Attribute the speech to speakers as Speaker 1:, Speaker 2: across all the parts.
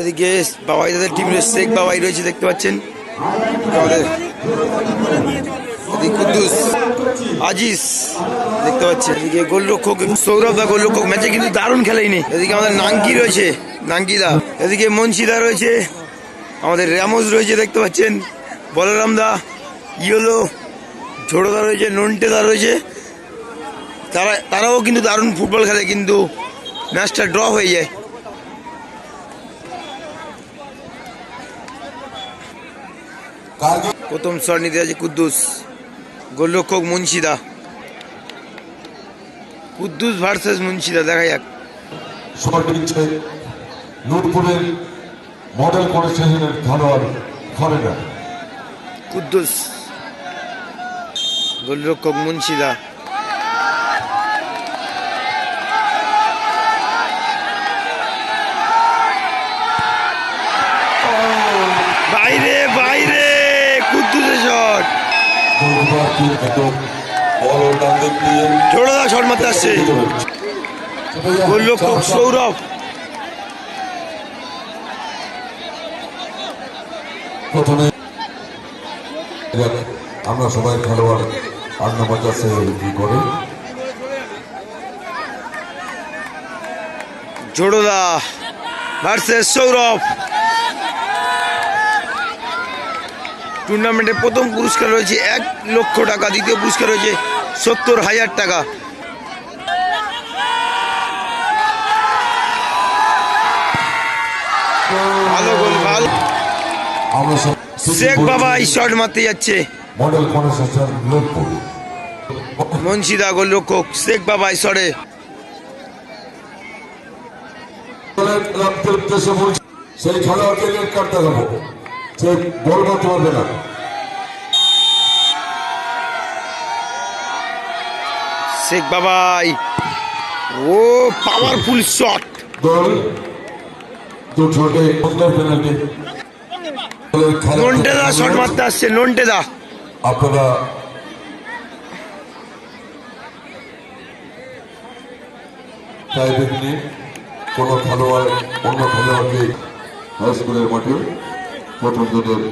Speaker 1: এদিকে বাবাই দাদের টিম রয়েছে, শেখ বাবাই রয়েছে, দেখতে পাচ্ছেন। আমাদের কুদ্দুস আজিস দেখতে পাচ্ছেন। এদিকে গোলরক্ষক সৌরভ দা গোলরক্ষক ম্যাচে কিন্তু দারুণ খেলেইনি এদিকে আমাদের নাঙ্কি রয়েছে নাঙ্কিদা এদিকে মনসিদা রয়েছে, আমাদের র্যামোস রয়েছে, দেখতে পাচ্ছেন। বলরাম দা, ইয়েলো ঝোড়োদা রয়েছে নন্টেদা রয়েছে। তারা তারাও কিন্তু দারুণ ফুটবল খেলে, কিন্তু ম্যাচটা ড্র হয়ে যায়। প্রথম শট নিতে আছে কুদ্দুস গোলরক্ষক মুন্সিদা। কুদ্দুস ভার্সেস মুন্সিদা দেখা যাক।
Speaker 2: শট নূরপুরের মডেল পুলিশ খেলোয়াড় ফরেনার
Speaker 1: কুদ্দুস গোলরক্ষক মুন্সিদা।
Speaker 2: গোলকিপারকে একদম বল ও ডান দিক দিয়ে
Speaker 1: ঝোড়োদা শট মারতে আসছে গোলরক্ষক সৌরভ।
Speaker 2: প্রথমে আমরা সবাই খেলোয়াড় আট নম্বর কাছে করে?
Speaker 1: ঝোড়োদা ভার্সেস সৌরভ। টুর্নামেন্টের প্রথম পুরস্কার রয়েছে এক লক্ষ টাকা, দ্বিতীয় পুরস্কার রয়েছে সত্তর হাজার টাকা। শেখ বাবা এই শট মারতে যাচ্ছে।
Speaker 2: মডেল গোল
Speaker 1: মনসিদা গোলরক্ষক শেখ বাবা
Speaker 2: বলছি সেই সে বল পারবে না।
Speaker 1: শেখ বাবাই ও পাওয়ারফুল শট
Speaker 2: দল দু ছোটে সুন্দর পেনাল্টি
Speaker 1: নন্টেদা শট মারতে আসছে নন্টেদা
Speaker 2: আপনারা নিয়ে কোনো খেলোয়াড় অন্য খেলোয়াড়কে হাই স্কুলের মাঠে প্রথম দিনের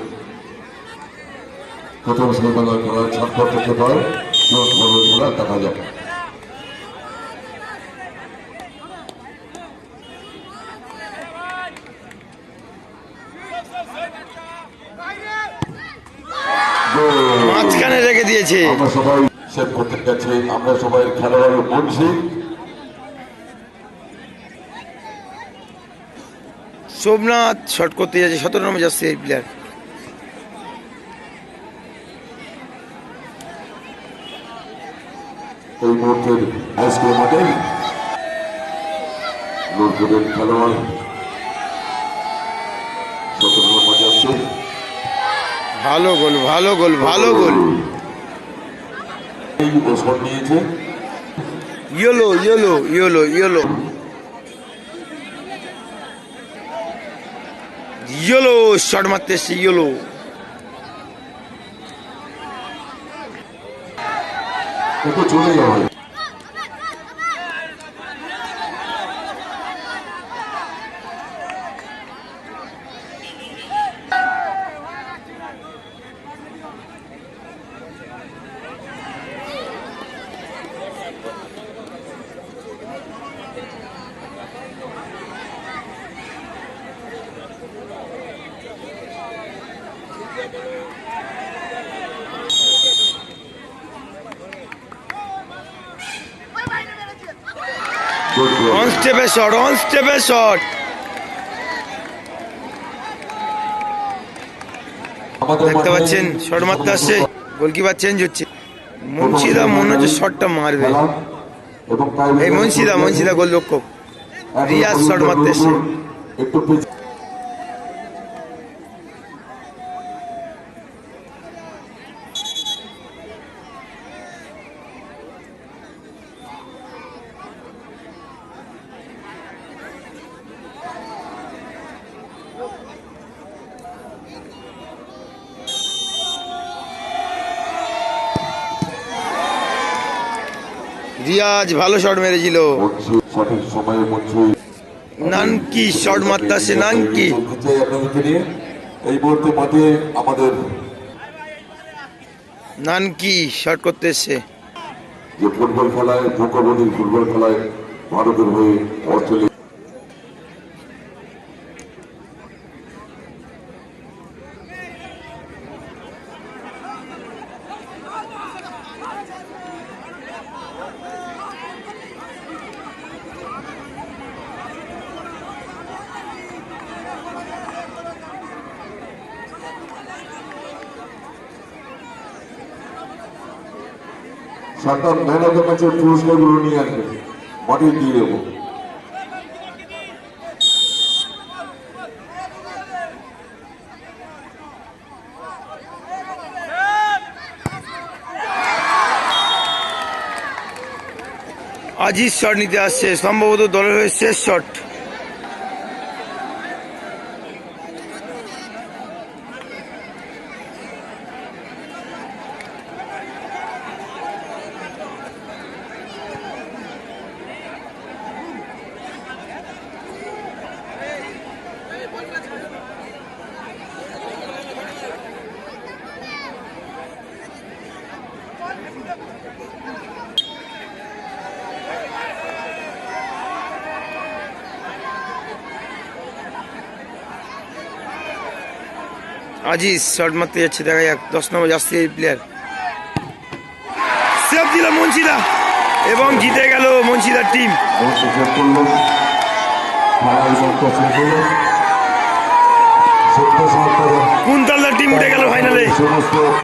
Speaker 2: প্রথম ছাড়পত্র থেকে পায় চোট খেলা দেখা যাবে।
Speaker 1: মাঝখানে রেখে দিয়েছে।
Speaker 2: আমরা সবাই সেভ করতে গেছি আমরা সবাই খেলোয়াড় বলছি।
Speaker 1: সোমনাথ শট করতে যাচ্ছে সতেরো নম্বর যাচ্ছে এই প্লেয়ার
Speaker 2: এই মুহূর্তের স্কুল মাঠে খেলোয়াড় সতেরো নম্বর যাচ্ছে।
Speaker 1: ভালো গোল ভালো গোল ভালো goal. Yellow yellow yellow yellow. Yellow shot মারতে এসছে ইয়েলো
Speaker 2: ওকে চলে যাওয়া
Speaker 1: অন স্টেপে শট অন স্টেপে শট দেখতে পাচ্ছেন শট মারতে আসছে গোলকিপার চেঞ্জ হচ্ছে। মুন্সিদা মনে হচ্ছে শটটা মারবে। এই মুন্সিদা মুন্সিদা গোলরক্ষক রিয়াজ শট মারতে এসছে। রিয়াজ ভালো শট মেরেছিল। নানকি শর্ট মারতেছে, নানকি।
Speaker 2: এই মুহূর্তে মাঠে আমাদের
Speaker 1: নানকি শর্ট করতে এসছে
Speaker 2: যে ফুটবল খেলায় প্রো ফুটবল খেলায় ভারতের হয়ে অস্ট্রেলিয়া সরকার দ্য ম্যাচের পুরস্কারগুলো নিয়ে আসবে। মাঠে দিয়ে দেবো।
Speaker 1: আজিজ শট নিতে আসছে, সম্ভবত দলের হয়ে শেষ শট। আজিজ শর্ট মারতে যাচ্ছে, দেখা যাক, দশ নম্বর যাচ্ছে এই প্লেয়ার সেভ দিল মঞ্চিদা এবং জিতে গেল মঞ্চিদার টিম কুন্তলদার টিম উঠে গেল ফাইনালে